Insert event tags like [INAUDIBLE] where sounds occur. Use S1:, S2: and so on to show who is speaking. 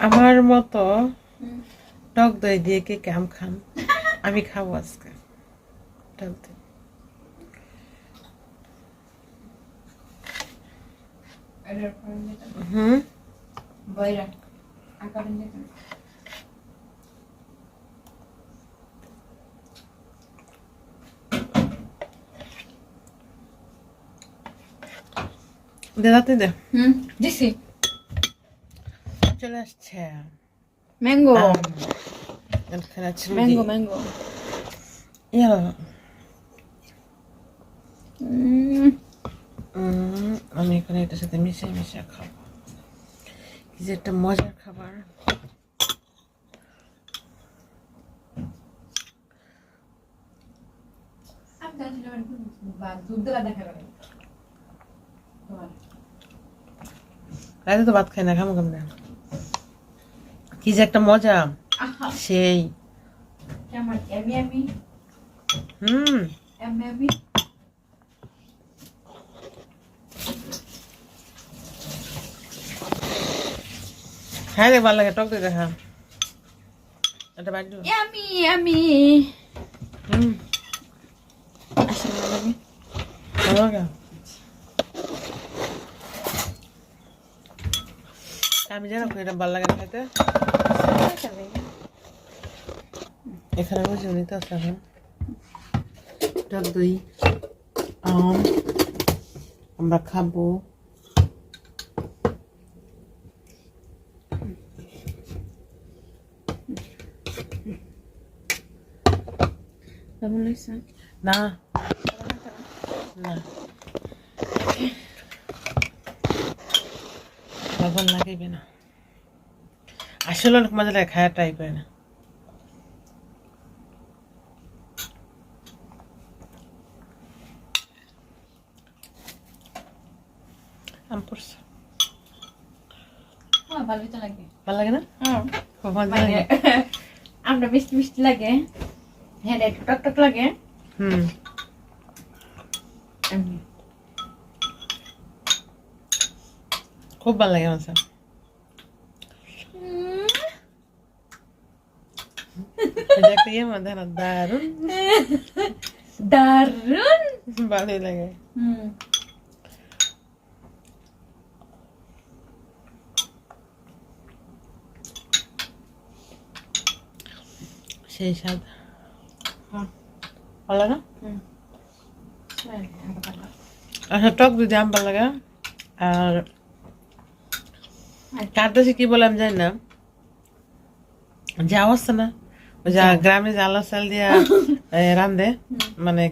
S1: আমার [LAUGHS] মতো টক দই দিয়ে কে কাম খান? [LAUGHS] আমি খাব আজকে। টক দই। হুম? দে দাঁতে দে।
S2: হুম দিছি।
S1: চলে আসছে।
S2: Mango mango mango.
S1: আমি এখানে এটার সাথে মিশিয়ে মিশিয়ে খাব। কি যে একটা মজার খাবার। রাতে তো ভাত খাই না খামো কেমনে? কি যে একটা মজা। সেই। হুম। হ্যাঁ রে ভালো লাগে টক দই দেখা এটা বাদ দিও।
S2: এমি এমি
S1: হুম। ভালো লাগে। আমি জানো এটা ভালো লাগে খেতে? এখানে বসে নিতে আসলে এখন। টক দই আম আমরা খাব। না। না। লবণ লাগাইবে না। আসলে অনেক মজা লাগে খায়া ট্রাই করে না। আম পড়ছে।
S2: হ্যাঁ ভালোই তো লাগে।
S1: ভালো লাগে না?
S2: হ্যাঁ। আমরা মিষ্টি মিষ্টি লাগে। হ্যাঁ একটু টক টক লাগে।
S1: হুম।
S2: এমনি
S1: খুব ভালো লাগে মাছ এটা একটা ইয়ে মধ্যে না দারুণ
S2: দারুণ
S1: ভালোই লাগে
S2: হুম
S1: সেই স্বাদ
S2: হ্যাঁ
S1: ভালো লাগে না
S2: হুম
S1: আচ্ছা টক যদি আম ভালো লাগে আর কার দেশে কি বললাম জানি না। যাওয়া আছে না ওই যা গ্রামে জ্বালা চাল দিয়া [LAUGHS] রান্ধে মানে